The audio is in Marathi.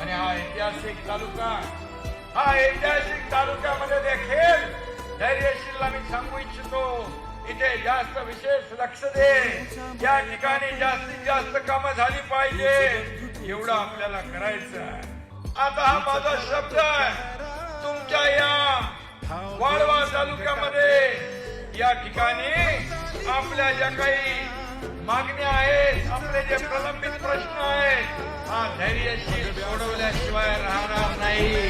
आणि हा ऐतिहासिक तालुका हा ऐतिहासिक तालुक्यामध्ये देखील धैर्यशीलला मी सांगू इच्छितो इथे जास्त विशेष लक्ष दे. या ठिकाणी जास्तीत जास्त कामं झाली पाहिजे. एवढं आपल्याला करायचं आता हा माझा शब्द तुमच्या या वाळवा तालुक्यामध्ये या ठिकाणी आपल्या ज्या काही मागण्या आहेत आपले जे प्रलंबित प्रश्न आहेत हा धैर्यशील सोडवल्याशिवाय राहणार नाही